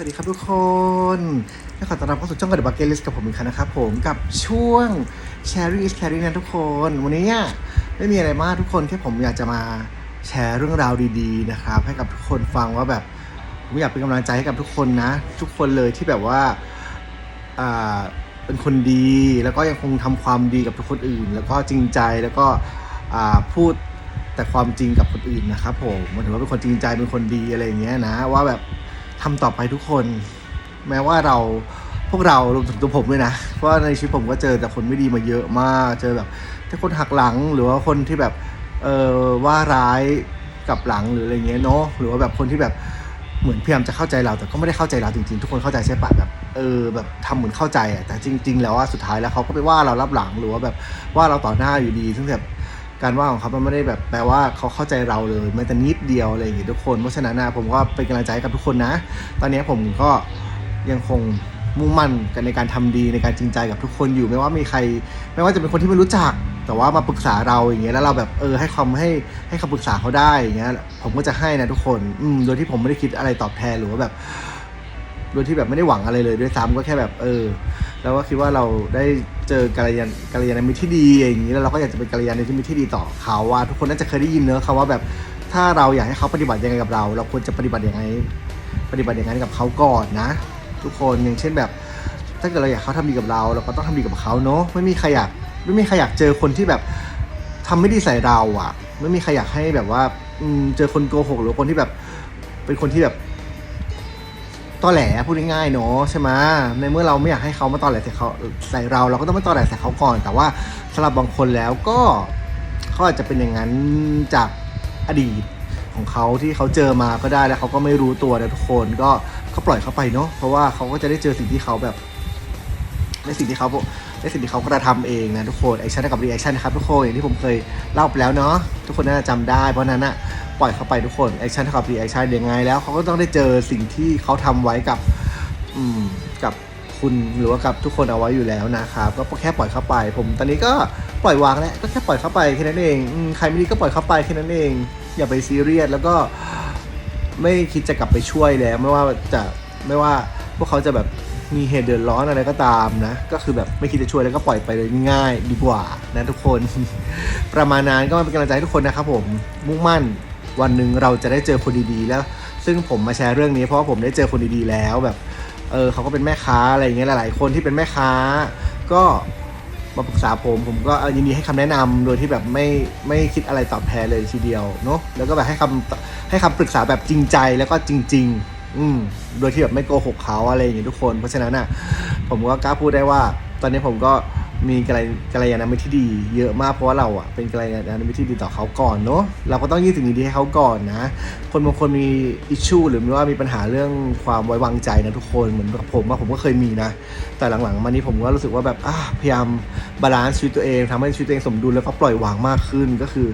สวัสดีครับทุกคนขอต้อนรับเข้าสู่ช่องกระดบักเกลิสกับผมอีกครั้งนะครับผมกับช่วง Sharing is Caring นะทุกคน วันนี้เนี่ยไม่มีอะไรมากทุกคนแค่ผมอยากจะมาแชร์เรื่องราวดีๆนะครับให้กับทุกคนฟังว่าแบบผมอยากเป็นกำลังใจให้กับทุกคนนะ ทุกคนเลยที่แบบว่าอ่าเป็นคนดีแล้วก็ยังคงทำความดีกับทุกคนอื่น แล้วก็จริงใจแล้วก็อ่าพูดแต่ความจริงกับคนอื่นนะครับผมมายถึงว่าเป็นคนจริงใจเป็นคนดีอะไรอย่างเงี้ยนะว่าแบบ ทำต่อไปทุกคน แม้ว่าเราพวกเรารวมถึงตัวผมด้วยนะเพราะในชีวิตผมก็เจอแต่คนไม่ดีมาเยอะมาก เจอแบบที่คนหักหลังหรือว่าคนที่แบบเออว่าร้ายกับหลังหรืออะไรเงี้ยเนาะหรือว่าแบบคนที่แบบเหมือนพยายามจะเข้าใจเราแต่ก็ไม่ได้เข้าใจเราจริงๆ ทุกคนเข้าใจใช่ปะแบบเออแบบทำเหมือนเข้าใจอะแต่จริง ๆ แล้วว่าสุดท้ายแล้วเขาก็ไปว่าเรารับหลังหรือว่าแบบว่าเราต่อหน้าอยู่ดีซึ่งแบบ การว่าของเขามันไม่ได้แบบแปลว่าเขาเข้าใจเราเลยแม้แต่นิดเดียวอะไรอย่างงี้ทุกคนเพราะฉะนั้นนะผมก็เป็นกำลังใจกับทุกคนนะ ตอนนี้ผมก็ยังคงมุ่งมั่นกันในการทำดีในการจริงใจกับทุกคนอยู่ไม่ว่ามีใคร ไม่ว่าจะเป็นคนที่ไม่รู้จัก แต่ว่ามาปรึกษาเราอย่างเงี้ยแล้วเราแบบเออให้ความให้ให้คำปรึกษาเขาได้อย่างเงี้ยผมก็จะให้นะทุกคนอืมโดยที่ผมไม่ได้คิดอะไรตอบแทนหรือว่าแบบโดยที่แบบไม่ได้หวังอะไรเลยด้วยซ้ำก็แค่แบบเออ แล้วก็คิดว่าเราได้ เจอกัลยาณกัลยาณมิตรที่ดีอย่างนี้แล้วเราก็อยากจะเป็นกัลยาณมิตรที่ดีต่อเขาว่าทุกคนน่าจะเคยได้ยินเนอะคำว่าแบบถ้าเราอยากให้เขาปฏิบัติยังไงกับเรา เราควรจะปฏิบัติยังไงปฏิบัติอย่างนั้นกับเขาก่อนนะ ทุกคนอย่างเช่นแบบ ถ้าเกิดเราอยากเขาทำดีกับเรา เราก็ต้องทำดีกับเขาเนอะไม่มีใครอยากไม่มีใครอยากเจอคนที่แบบทำไม่ดีใส่เราอะ ไม่มีใครอยากให้แบบว่าเจอคนโกหกหรือคนที่แบบ เป็นคนที่แบบ ตอแหลพูดง่ายๆเนาะใช่ไหมในเมื่อเราไม่อยากให้เขามาตอแหลใส่เขาใส่เราเราก็ต้องม่ตอแหลใส่เขาก่อน แต่ว่าสำหรับบางคนแล้วก็เขาอาจจะเป็นอย่างนั้นจากอดีตของเขาที่เขาเจอมาก็ได้แล้วเขาก็ไม่รู้ตัวนะทุกคนก็ก็ปล่อยเขาไปเนาะเพราะว่าเขาก็จะได้เจอสิ่งที่เขาแบบในสิ่งที่เขาในสิ่งที่เขากระทำเองนะทุกคนแอคชั่นกับรีแอคชั่นนะครับทุกคนอย่างที่ผมเคยเล่าไปแล้วเนาะทุกคนน่าจะจำได้เพราะฉะนั้นอะ ปล่อยเขาไปทุกคนแอคชั่นเท่ากับรีแอคชั่นยังไงแล้วเขาก็ต้องได้เจอสิ่งที่เขาทำไว้กับอืมกับคุณหรือว่ากับทุกคนเอาไว้อยู่แล้วนะครับก็แค่ปล่อยเขาไป ผมตอนนี้ก็ปล่อยวางแล้วก็แค่ปล่อยเขาไปแค่นั้นเองอใครไม่ดีก็ปล่อยเขาไปแค่นั้นเอง อย่าไปซีเรียสแล้วก็ไม่คิดจะกลับไปช่วยแล้ว ไม่ว่าจะไม่ว่าพวกเขาจะแบบมีเหตุเดือดร้อนอะไรก็ตามนะ ก็คือแบบไม่คิดจะช่วยแล้วก็ปล่อยไปเลยง่ายดีกว่านะทุกคน ประมาณนั้นก็มาเป็นกำลังใจให้ทุกคนนะครับผมมุ่งมั่น วันหนึ่งเราจะได้เจอคนดีๆ แล้ว ซึ่งผมมาแชร์เรื่องนี้เพราะผมได้เจอคนดีๆแล้วแบบ เออเขาก็เป็นแม่ค้าอะไรอย่างเงี้ยหลายๆ คนที่เป็นแม่ค้า ก็มาปรึกษาผมผมก็ยินดีให้คำแนะนำโดยที่แบบไม่ไม่คิดอะไรตอบแทนเลยทีเดียวเนาะแล้วก็แบบให้คำให้คำปรึกษาแบบจริงใจแล้วก็จริง ๆ อืมโดยที่แบบไม่โกหกเขาอะไรอย่างเงี้ยทุกคน เพราะฉะนั้นอะผมก็กล้าพูดได้ว่า ตอนนี้ผมก็ มีกัลยกัลยาณมิตรที่ดีเยอะมากเพราะว่าเราอะเป็นกัลยาณมิตรที่ดีต่อเขาก่อนเนาะเราก็ต้องยื่นสิ่งดีๆให้เขาก่อนนะ คนบางคนมีอิชชูหรือว่ามีปัญหาเรื่องความไว้วางใจนะทุกคนเหมือนกับผมว่าผมก็เคยมีนะ แต่หลังๆมานี้ผมก็รู้สึกว่าแบบอะพยายามบาลานซ์ชีวิตตัวเองทำให้ชีวิตตัวเองสมดุลแล้วก็ปล่อยวางมากขึ้นก็คือ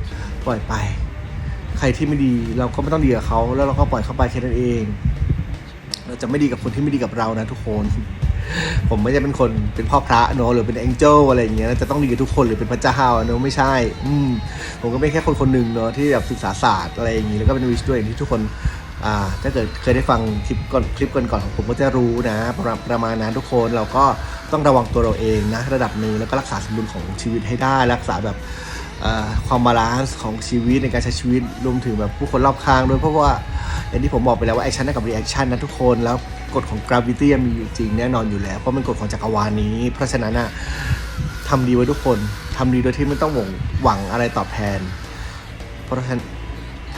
ปล่อยไป ใครที่ไม่ดีเราก็ไม่ต้องดีกับเขาแล้วเราก็ปล่อยเขาไปแค่นั้นเอง เราจะไม่ดีกับคนที่ไม่ดีกับเรานะทุกคน ผมไม่ใช่เป็นคนเป็นพ่อพระเนอะหรือเป็นแองเจิลอะไรอย่างเงี้ยจะต้องดีกับทุกคนหรือเป็นพระเจ้าเนอะไม่ใช่ อืมผมก็เป็นแค่คนคนหนึ่งเนอะที่แบบศึกษาศาสตร์อะไรอย่างงี้แล้วก็เป็นวิชด้วยอย่างที่ทุกคนอ่าถ้าเกิดเคยได้ฟังคลิปก่อนคลิปก่อนๆของผมก็จะรู้นะประประมาณนั้นทุกคนเราก็ต้องระวังตัวเราเองนะระดับหนึ่งแล้วก็รักษาสมดุลของชีวิตให้ได้รักษาแบบความบาลานซ์ของชีวิตในการใช้ชีวิตรวมถึงแบบผู้คนรอบข้างด้วยเพราะว่า อย่างที่ผมบอกไปแล้วว่าแอคชั่นกับรีแอคชั่นนะทุกคนแล้วกฎของ gravity มีอยู่จริงแน่นอนอยู่แล้ว เพราะมันกฎของจักรวาลนี้ เพราะฉะนั้นอะทำดีไว้ทุกคนทำดีโดยที่ไม่ต้องหวังหวังอะไรตอบแทน เพราะฉะนั้น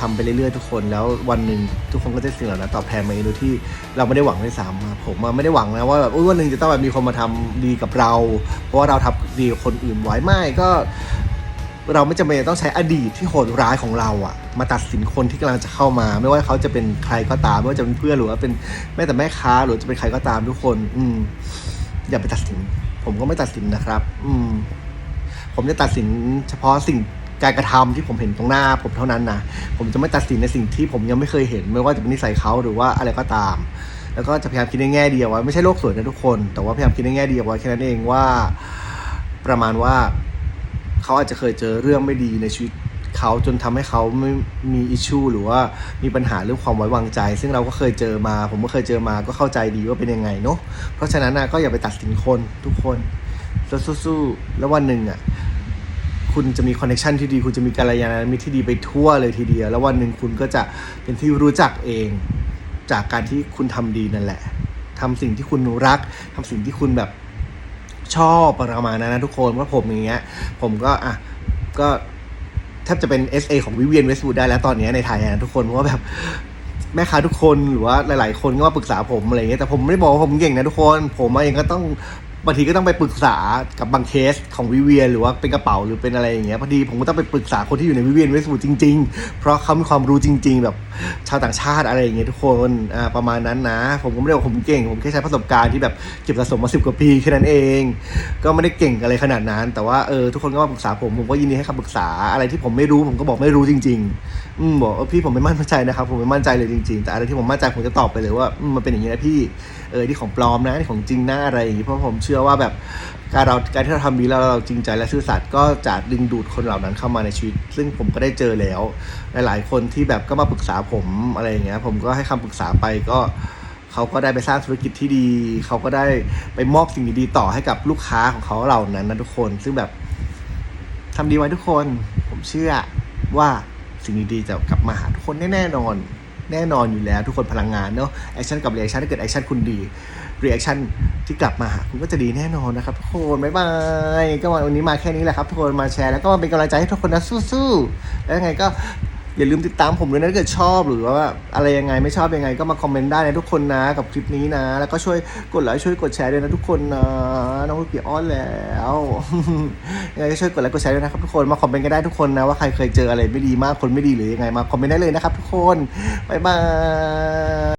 ทำไปเรื่อยๆทุกคนแล้ววันหนึ่งทุกคนก็จะสิ่งเหล่านั้นตอบแทนมาเองโดยที่เราไม่ได้หวังด้วยซ้ำผมอะไม่ได้หวังนะว่าแบบวันหนึ่งจะต้องแบบมีคนมาทำดีกับเรา เพราะว่าเราทำดีกับคนอื่นไว้ไม่ก็ เราไม่จำเป็นต้องใช้อดีตที่โหดร้ายของเราอะมาตัดสินคนที่กำลังจะเข้ามา ไม่ว่าเขาจะเป็นใครก็ตาม ไม่ว่าจะเป็นเพื่อนหรือว่าเป็นแม้แต่แม่ค้า หรือจะเป็นใครก็ตามทุกคน อืม อย่าไปตัดสิน ผมก็ไม่ตัดสินนะครับ อืม ผมจะตัดสินเฉพาะสิ่งการกระทำที่ผมเห็นตรงหน้า ผมเท่านั้นนะผมจะไม่ตัดสินในสิ่งที่ผมยังไม่เคยเห็น ไม่ว่าจะเป็นนิสัยเขาหรือว่าอะไรก็ตาม แล้วก็จะพยายามคิดในแง่ดีเอาไว้ไม่ใช่โลกสวยนะทุกคน แต่ว่าพยายามคิดในแง่ดีเอาไว้แค่นั้นเองว่า ประมาณว่า เขาอาจจะเคยเจอเรื่องไม่ดีในชีวิตเขาจนทำให้เขาไม่มีอิชชูหรือว่ามีปัญหาเรื่องความไว้วางใจ ซึ่งเราก็เคยเจอมา ผมก็เคยเจอมาก็เข้าใจดีว่าเป็นยังไงเนาะเพราะฉะนั้นนะก็อย่าไปตัดสินคนทุกคนสู้ๆแล้ววันหนึ่งอะคุณจะมีคอนเนคชันที่ดี คุณจะมีการยานมิตรที่ดีไปทั่วเลยทีเดียวแล้ววันหนึ่งคุณก็จะเป็นที่รู้จักเอง จากการที่คุณทำดีนั่นแหละทำสิ่งที่คุณรักทำสิ่งที่คุณแบบ ชอบประมาณนั้นนะทุกคนว่าผมอย่างเงี้ย ผมก็อะก็แทบจะเป็น SA ของวิเวียนเวสต์วูดได้แล้วตอนเนี้ยในไทยนะทุกคนเพราะว่าแบบแม่ค้าทุกคนหรือว่าหลาย ๆ คนก็มาปรึกษาผมอะไรเงี้ยแต่ผมไม่ได้บอกว่าผมเก่งนะทุกคน ผมเองก็ต้องบางทีก็ต้องไปปรึกษากับบางเคสของวิเวียนหรือว่าเป็นกระเป๋าหรือเป็นอะไรอย่างเงี้ยพอดีผมก็ต้องไปปรึกษาคนที่อยู่ในวิเวียนเวสต์วูดจริง ๆ เพราะเขามีความรู้จริง ๆ แบบ ชาวต่างชาติอะไรอย่างเงี้ยทุกคนอ่าประมาณนั้นนะ ผมก็ไม่ได้บอกผมเก่ง ผมแค่ใช้ประสบการณ์ที่แบบเก็บสะสมมาสิบกว่าปีแค่นั้นเอง ก็ไม่ได้เก่งอะไรขนาดนั้น แต่ว่าเออทุกคนก็มาปรึกษาผมผมก็ยินดีให้คำปรึกษาอะไรที่ผมไม่รู้ผมก็บอกไม่รู้จริง ๆ อืมบอกพี่ผมไม่มั่นใจนะครับผมไม่มั่นใจเลยจริง ๆ แต่อะไรที่ผมมั่นใจผมจะตอบไปเลยว่ามันเป็นอย่างนี้นะพี่เออที่ของปลอมนะนี่ของจริงนะอะไรอย่างนี้เพราะผมเชื่อว่าแบบการเราการที่เราทำดีแล้วเราจริงใจและซื่อสัตย์ก็จะดึงดูดคนเหล่านั้นเข้ามาในชีวิต ซึ่งผมก็ได้เจอแล้ว หลาย ๆ คนที่แบบก็มาปรึกษาผมอะไรอย่างเงี้ย ผมก็ให้คำปรึกษาไปก็เขาก็ได้ไปสร้างธุรกิจที่ดี เขาก็ได้ไปมอบสิ่งดีๆต่อให้กับลูกค้าของเขาเหล่านั้นนะทุกคน ซึ่งแบบทำดีไว้ทุกคน ผมเชื่อว่าสิ่งดีๆจะกลับมาหาทุกคนแน่ๆนอน แน่นอนอยู่แล้วทุกคนพลังงานเนาะแอคชั่นกับเรีแอคชั่นถ้าเกิดแอคชั่นคุณดี รีแอคชั่นที่กลับมาหาคุณก็จะดีแน่นอนนะครับทุกคนบ๊ายบายก็วันนี้มาแค่นี้แหละครับทุกคนมาแชร์แล้วก็มาเป็นกำลังใจให้ทุกคนนะสู้ๆแล้วยังไงก็อย่าลืมติดตามผมด้วยนะถ้าเกิดชอบหรือว่าอะไรยังไงไม่ชอบยังไงก็มาคอมเมนต์ได้นะทุกคนนะกับคลิปนี้นะ แล้วก็ช่วยกดไลค์ช่วยกดแชร์ด้วยนะทุกคนนะน้องลูกเปียอ้อนแล้วยังไงก็ช่วยกดไลค์กดแชร์ด้วยนะครับทุกคนมาคอมเมนต์กันได้ทุกคนนะว่าใครเคยเจออะไรไม่ดีมากคนไม่ดีหรือยังไงมาคอมเมนต์ได้เลยนะครับทุกคนบ๊ายบาย